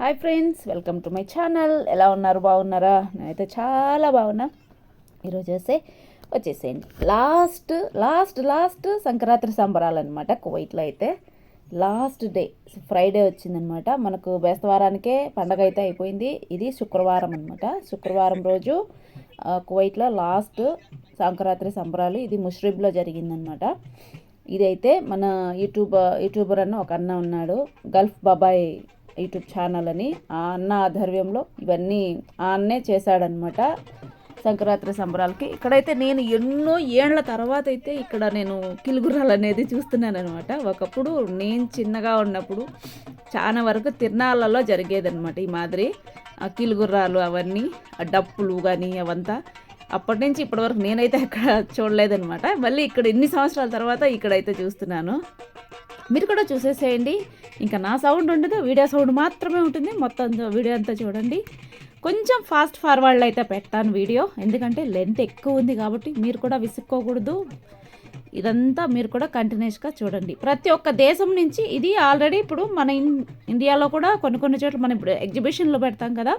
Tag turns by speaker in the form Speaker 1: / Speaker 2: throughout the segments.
Speaker 1: Hi friends welcome to my channel. ఎలా ఉన్నారు? బాగున్నారా? నేనైతే చాలా బాగున్నా. ఈరోజు వస్తే వచ్చేసేయండి. లాస్ట్ లాస్ట్ లాస్ట్ సంక్రాంతి సంబరాలు అనమాట కువైట్లో అయితే. లాస్ట్ డే ఫ్రైడే వచ్చిందనమాట మనకు బేస్తవారానికే పండగ అయితే అయిపోయింది. ఇది శుక్రవారం అనమాట శుక్రవారం రోజు కువైట్లో లాస్ట్ సంక్రాంతి సంబరాలు ఇది ముష్రిబ్లో జరిగిందనమాట ఇదైతే మన యూట్యూబ్ యూట్యూబర్ అన్న ఒక అన్న ఉన్నాడు. గల్ఫ్ బాబాయ్ యూట్యూబ్ ఛానల్ అని ఆ అన్న ఆధ్వర్యంలో ఇవన్నీ ఆ అన్నే చేశాడనమాట సంక్రాంతి సంబరాలకి. ఇక్కడైతే నేను ఎన్నో ఏళ్ళ తర్వాత అయితే ఇక్కడ నేను కిలుగుర్రాలు అనేది చూస్తున్నాను అనమాట ఒకప్పుడు నేను చిన్నగా ఉన్నప్పుడు చాలా వరకు తిరణాలలో జరిగేదనమాట ఈ మాదిరి. ఆ కిలుగుర్రాలు అవన్నీ ఆ డప్పులు కానీ అవంతా అప్పటి నుంచి ఇప్పటి వరకు నేనైతే అక్కడ చూడలేదనమాట మళ్ళీ ఇక్కడ ఎన్ని సంవత్సరాల తర్వాత ఇక్కడైతే చూస్తున్నాను. మీరు కూడా చూసేసేయండి. ఇంకా నా సౌండ్ ఉండదు వీడియో సౌండ్ మాత్రమే ఉంటుంది. మొత్తం వీడియో అంతా చూడండి. కొంచెం ఫాస్ట్ ఫార్వర్డ్ అయితే పెడతాను వీడియో. ఎందుకంటే లెంత్ ఎక్కువ ఉంది కాబట్టి మీరు కూడా విసుక్కోకూడదు. ఇదంతా మీరు కూడా కంటిన్యూస్గా చూడండి. ప్రతి ఒక్క దేశం నుంచి ఇది ఆల్రెడీ ఇప్పుడు మన ఇన్- ఇండియాలో కూడా కొన్ని కొన్ని చోట్ల మనం ఇప్పుడు ఎగ్జిబిషన్లో పెడతాం కదా.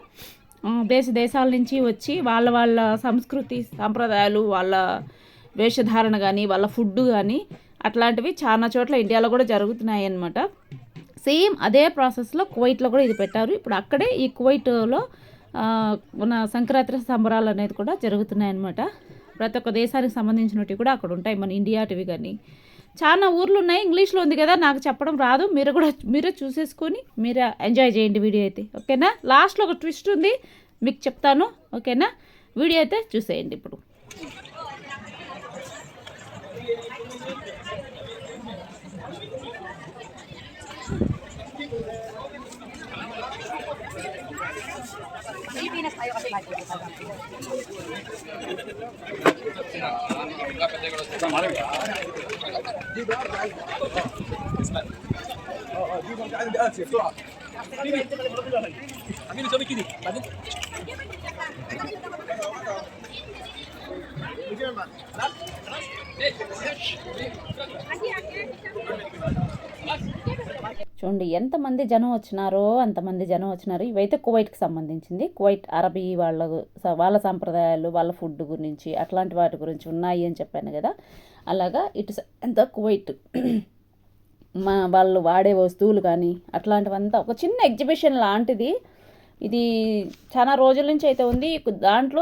Speaker 1: దేశ దేశాల నుంచి వచ్చి వాళ్ళ వాళ్ళ సంస్కృతి సాంప్రదాయాలు వాళ్ళ వేషధారణ కానీ వాళ్ళ ఫుడ్ కానీ అట్లాంటివి చాలా చోట్ల ఇండియాలో కూడా జరుగుతున్నాయి అన్నమాట సేమ్ అదే ప్రాసెస్లో కువైట్లో కూడా ఇది పెట్టారు. ఇప్పుడు అక్కడే ఈ కువైట్లో మన సంక్రాంతి సంబరాలు అనేది కూడా జరుగుతున్నాయి అన్నమాట ప్రతి ఒక్క దేశానికి సంబంధించినవి కూడా అక్కడ ఉంటాయి మన ఇండియాటివి కానీ. చాలా ఊర్లు ఉన్నాయి. ఇంగ్లీష్లో ఉంది కదా నాకు చెప్పడం రాదు. మీరు కూడా మీరే చూసేసుకొని మీరే ఎంజాయ్ చేయండి వీడియో అయితే. ఓకేనా? లాస్ట్లో ఒక ట్విస్ట్ ఉంది. మీకు చెప్తాను. ఓకేనా? వీడియో అయితే చూసేయండి ఇప్పుడు. امين سوي كده بعدين خلاص خلاص చూడండి ఎంతమంది జనం వచ్చినారో అంతమంది జనం వచ్చినారు. ఇవైతే కువైట్కి సంబంధించింది. కువైట్ అరబీ వాళ్ళ వాళ్ళ సాంప్రదాయాలు వాళ్ళ ఫుడ్ గురించి అట్లాంటి వాటి గురించి ఉన్నాయి అని చెప్పాను కదా. అలాగా ఇటు ఎంత అంతా కువైట్. మా వాళ్ళు వాడే వస్తువులు కానీ అట్లాంటివంతా ఒక చిన్న ఎగ్జిబిషన్ లాంటిది. ఇది చాలా రోజుల నుంచి అయితే ఉంది. దాంట్లో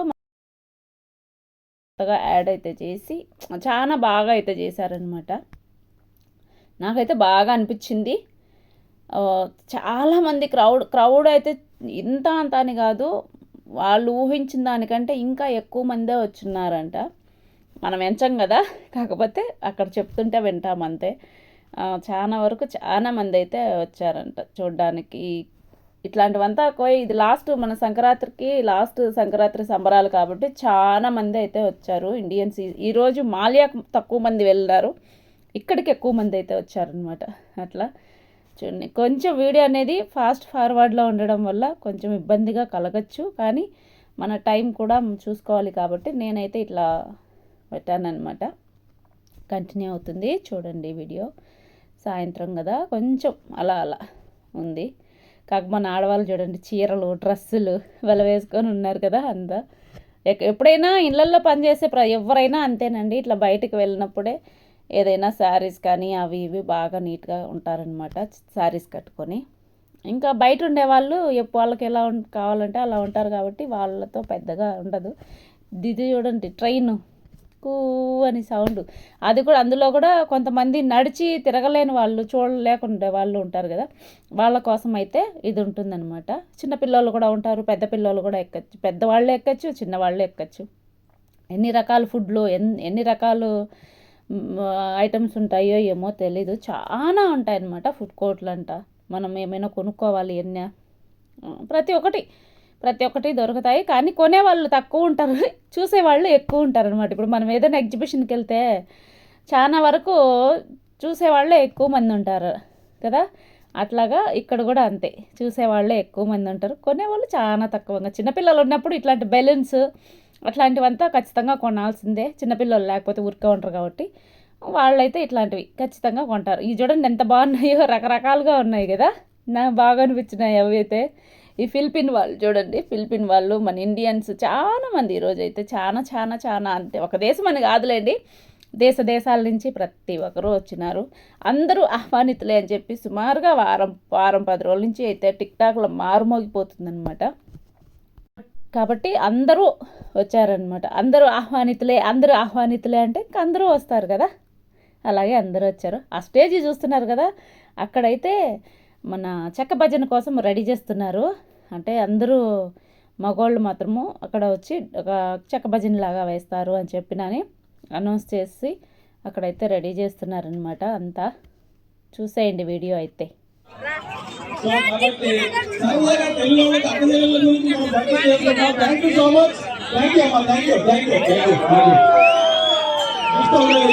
Speaker 1: కొత్తగా యాడ్ అయితే చేసి చాలా బాగా అయితే చేశారనమాట నాకైతే బాగా అనిపించింది. చాలామంది క్రౌడ్ క్రౌడ్ అయితే ఇంత అంత అని కాదు వాళ్ళు ఊహించిన దానికంటే ఇంకా ఎక్కువ మందే వచ్చున్నారంట. మనం ఎంచం కదా? కాకపోతే అక్కడ చెప్తుంటే వింటాం అంతే. చాలా వరకు చాలా మంది అయితే వచ్చారంట చూడ్డానికి. ఇట్లాంటివంతా పోయి ఇది లాస్ట్ మన సంక్రాంతికి లాస్ట్ సంక్రాంతి సంబరాలు కాబట్టి చాలా మంది అయితే వచ్చారు. ఇండియన్స్ ఈ- ఈరోజు మాలియాకు తక్కువ మంది వెళ్ళారు. ఇక్కడికి ఎక్కువ మంది అయితే వచ్చారనమాట అట్లా. చూడండి. కొంచెం వీడియో అనేది ఫాస్ట్ ఫార్వర్డ్లో ఉండడం వల్ల కొంచెం ఇబ్బందిగా కలగచ్చు. కానీ మన టైం కూడా చూసుకోవాలి కాబట్టి నేనైతే ఇట్లా పెట్టానన్నమాట. కంటిన్యూ అవుతుంది. చూడండి వీడియో. సాయంత్రం కదా. కొంచెం అలా అలా ఉంది. కాక మన ఆడవాళ్ళు చూడండి చీరలు డ్రెస్సులు వెల వేసుకొని ఉన్నారు కదా అంతా. ఎప్పుడైనా ఇళ్ళల్లో పనిచేసే ప్ర ఎవరైనా అంతేనండి. ఇట్లా బయటకు వెళ్ళినప్పుడే ఏదైనా శారీస్ కానీ అవి ఇవి బాగా నీట్గా ఉంటారనమాట శారీస్ కట్టుకొని. ఇంకా బయట ఉండేవాళ్ళు ఎప్పు వాళ్ళకి ఎలా కావాలంటే అలా ఉంటారు కాబట్టి వాళ్ళతో పెద్దగా ఉండదు. ఇది చూడండి ట్రైన్. కూ అని సౌండ్. అది కూడా అందులో కూడా కొంతమంది నడిచి తిరగలేని వాళ్ళు చూడలేకుండే వాళ్ళు ఉంటారు కదా. వాళ్ళ కోసం అయితే ఇది ఉంటుందన్నమాట. చిన్నపిల్లలు కూడా ఉంటారు పెద్ద పిల్లలు కూడా ఎక్కచ్చు. పెద్దవాళ్ళు ఎక్కచ్చు చిన్నవాళ్ళు ఎక్కచ్చు. ఎన్ని రకాల ఫుడ్లు ఎన్ని ఎన్ని రకాలు ఐటమ్స్ ఉంటాయో ఏమో తెలీదు. చాలా ఉంటాయన్నమాట ఫుడ్ కోర్ట్లు అంట మనం ఏమైనా కొనుక్కోవాలి ఎన్న. ప్రతి ఒక్కటి ప్రతి ఒక్కటి దొరుకుతాయి. కానీ కొనేవాళ్ళు తక్కువ ఉంటారు. చూసేవాళ్ళు ఎక్కువ ఉంటారు అనమాట ఇప్పుడు మనం ఏదైనా ఎగ్జిబిషన్కి వెళ్తే చాలా వరకు చూసేవాళ్ళే ఎక్కువ మంది ఉంటారు కదా. అట్లాగా ఇక్కడ కూడా అంతే. చూసేవాళ్ళే ఎక్కువ మంది ఉంటారు. కొనేవాళ్ళు చాలా తక్కువగా. చిన్నపిల్లలు ఉన్నప్పుడు ఇట్లాంటి బెలూన్స్ అట్లాంటివంతా ఖచ్చితంగా కొనాల్సిందే. చిన్నపిల్లలు లేకపోతే ఊరికే ఉంటారు కాబట్టి. వాళ్ళైతే ఇట్లాంటివి ఖచ్చితంగా కొంటారు. ఈ చూడండి ఎంత బాగున్నాయో రకరకాలుగా ఉన్నాయి కదా. నాకు బాగా అనిపించినాయి అవి అయితే. ఈ ఫిలిపిన్ వాళ్ళు చూడండి ఫిలిపిన్ వాళ్ళు మన ఇండియన్స్ చాలా మంది ఈరోజు అయితే చాలా చాలా చాలా అంతే ఒక దేశం అని కాదులేండి. దేశ దేశాల నుంచి ప్రతి ఒక్కరూ వచ్చినారు. అందరూ ఆహ్వానితులే అని చెప్పి సుమారుగా వారం వారం పది రోజుల నుంచి అయితే టిక్టాక్లో మారుమోగిపోతుందనమాట కాబట్టి అందరూ వచ్చారనమాట అందరూ ఆహ్వానితులే అందరూ ఆహ్వానితులే అంటే ఇంకా అందరూ వస్తారు కదా. అలాగే అందరూ వచ్చారు. ఆ స్టేజ్ చూస్తున్నారు కదా. అక్కడైతే మన చెక్క భజన కోసం రెడీ చేస్తున్నారు. అంటే అందరూ మగవాళ్ళు మాత్రము అక్కడ వచ్చి ఒక చెక్క భజన లాగా వేస్తారు అని చెప్పినని అనౌన్స్ చేసి అక్కడైతే రెడీ చేస్తున్నారనమాట అంతా. చూసేయండి వీడియో అయితే.
Speaker 2: కాబట్టి సరదాగా తెలుగు వాళ్ళకి అక్క చెల్లెళ్ళ గురించి మనం భక్తి చేస్తున్నాం thank you so much thank you అమ్మా thank you thank you thank you ఇష్టం లేదు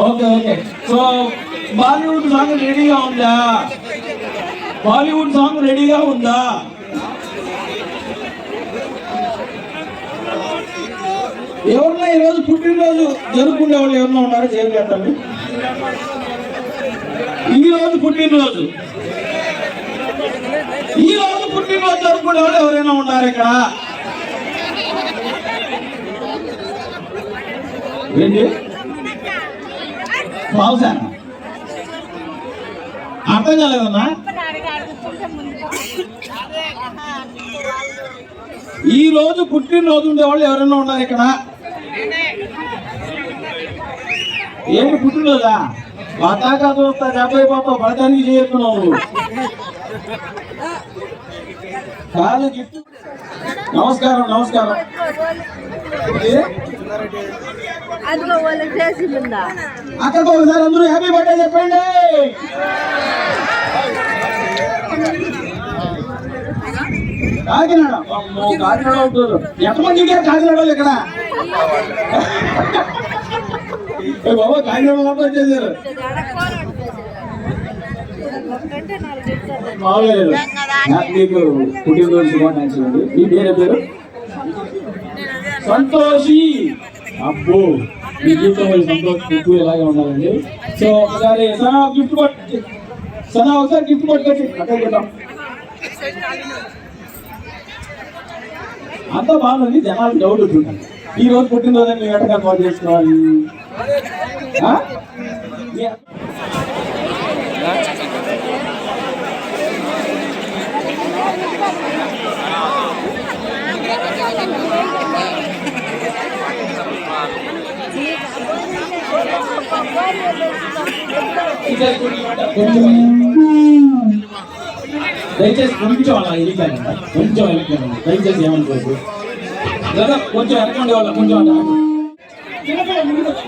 Speaker 2: okay okay. So Bollywood song రెడీగా ఉందా? బాలీవుడ్ సాంగ్ రెడీగా ఉందా? ఎవరన్నా ఈరోజు పుట్టినరోజు జరుపుకునే వాళ్ళు ఎవరన్నా ఉన్నారో? చేయగలండి ఈ రోజు పుట్టినరోజు. ఈ రోజు పుట్టినరోజు జరుపుకునే వాళ్ళు ఎవరైనా ఉన్నారు ఇక్కడ? ఏంటి? బావుసాన అర్థం కాలేదన్నా? ఈ రోజు పుట్టినరోజు ఉండే వాళ్ళు ఎవరైనా ఉన్నారు ఇక్కడ? ఏమి పుట్టినరోజా? బతాకా చూస్తా డెబ్బై పాప పడతానికి చేరుకున్నావు కాదు గిఫ్ట్ నమస్కారం నమస్కారం. ఏ?
Speaker 3: అదిగో వాళ్ళకి చేసిందా
Speaker 2: అక్కడికి ఒకసారి అందరూ హ్యాపీ బర్త్డే చెప్పండి. కాకినాడ. కాకినాడ ఉంటారు ఎంతమంది దిగారు కాకినాడ వాళ్ళు ఇక్కడ బాబా కాకినాడ వాళ్ళు వచ్చేసారు మామూలుగా మీకు పుట్టినరోజు శుభాకాంక్షలు అండి. మీ పేరు పేరు? సంతోషి. అబ్బో మీ జీవితంలో సంతోషం ఎక్కువ ఇలాగే ఉండాలండి. సో ఒకసారి సదా గిఫ్ట్ కొట్టి సదా ఒకసారి గిఫ్ట్ కొట్టుకొచ్చి అక్కడ పెట్టాం అంతా బాగుంది జనాలు డౌట్ ఉంటుంది ఈ రోజు పుట్టినరోజు మీ ఎట్లా కాల్ చేసుకోవాలి. Thank you. దయచేసి కొంచెం అలా ఎలికానండి కొంచెం ఎలికానండి దయచేసి ఏమనుకోవద్దు లేదా కొంచెం వెనకండి వాళ్ళ కొంచెం అలా చిన్నపిల్లలు ముందుకు వచ్చి.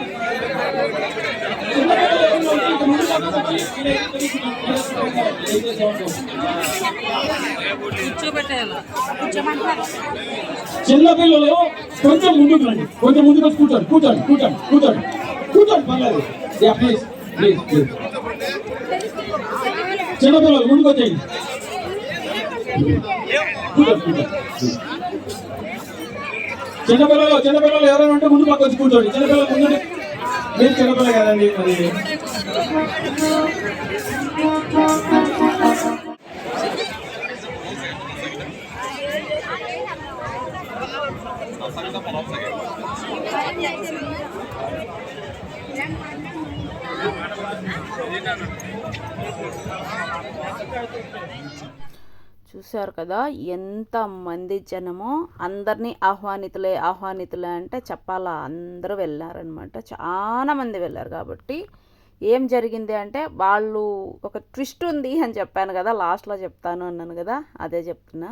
Speaker 2: చిన్నపిల్లలు ఎవరు ఉంటే ఇక ముందుకు వచ్చి. దయచేసి ఏమనుకోవద్దు. చిన్నపిల్లలు కొంచెం ముందుకు రండి కొంచెం ముందుకు వచ్చి కూర్చోండి కూర్చోండి కూర్చోండి కూర్చోండి కూర్చోండి పర్లేదు ప్లీజ్ ప్లీజ్ ప్లీజ్ చిన్నపిల్లలు ముందుకు వచ్చేయండి చిన్నపిల్లలు చిన్నపిల్లలు ఎవరైనా ఉంటే ముందు పక్క వచ్చి కూర్చోండి. చిన్నపిల్లలు ముందు మీరు చిన్నపిల్ల కదండి మరి
Speaker 1: చూశారు కదా ఎంత మంది జనమో అందరినీ ఆహ్వానితులే ఆహ్వానితులే అంటే చెప్పాలా? అందరూ వెళ్ళారనమాట చాలా మంది వెళ్ళారు కాబట్టి ఏం జరిగింది అంటే వాళ్ళు ఒక ట్విస్ట్ ఉంది అని చెప్పాను కదా లాస్ట్లో చెప్తాను అన్నాను కదా అదే చెప్తున్నా.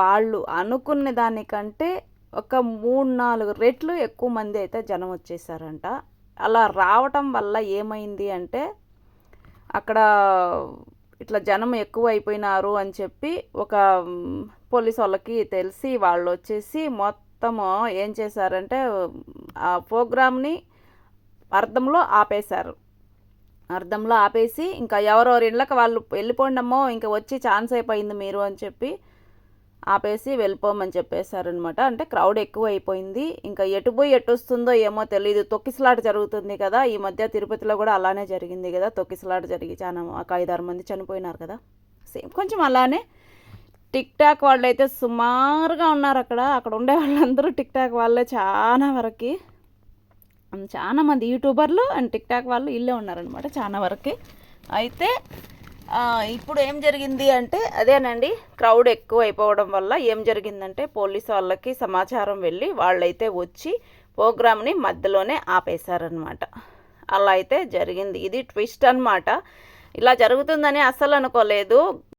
Speaker 1: వాళ్ళు అనుకున్న దానికంటే ఒక మూడు నాలుగు రెట్లు ఎక్కువ మంది అయితే జనం వచ్చేసారంట. అలా రావటం వల్ల ఏమైంది అంటే అక్కడ ఇట్లా జనం ఎక్కువ అయిపోయినారు అని చెప్పి ఒక పోలీస్ వాళ్ళకి తెలిసి వాళ్ళు వచ్చేసి మొత్తము ఏం చేశారంటే ఆ ప్రోగ్రామ్ని అర్థంలో ఆపేశారు. అర్థంలో ఆపేసి ఇంకా ఎవరెవరి ఇళ్ళకి వాళ్ళు వెళ్ళిపోండమ్మో ఇంకా వచ్చి ఛాన్స్ అయిపోయింది మీరు అని చెప్పి ఆపేసి వెళ్ళిపోమని చెప్పేశారనమాట అంటే క్రౌడ్ ఎక్కువ అయిపోయింది ఇంకా ఎటు పోయి ఎటు వస్తుందో ఏమో తెలియదు తొక్కిసలాట జరుగుతుంది కదా. ఈ మధ్య తిరుపతిలో కూడా అలానే జరిగింది కదా. తొక్కిసలాట జరిగి చాలా ఒక ఐదారు మంది చనిపోయినారు కదా. సేమ్ కొంచెం అలానే టిక్ టాక్ వాళ్ళు అయితే సుమారుగా ఉన్నారు అక్కడ. అక్కడ ఉండే వాళ్ళందరూ టిక్ టాక్ వాళ్ళే చాలా వరకు. చాలా మంది యూట్యూబర్లు అండ్ టిక్ టాక్ వాళ్ళు ఇల్లే ఉన్నారనమాట చాలా వరకు. అయితే ఇప్పుడు ఏం జరిగింది అంటే అదేనండి క్రౌడ్ ఎక్కువ అయిపోవడం వల్ల ఏం జరిగిందంటే పోలీసు వాళ్ళకి సమాచారం వెళ్ళి వాళ్ళైతే వచ్చి ప్రోగ్రామ్ని మధ్యలోనే ఆపేశారనమాట అలా అయితే జరిగింది. ఇది ట్విస్ట్ అన్నమాట. ఇలా జరుగుతుందని అస్సలు అనుకోలేదు.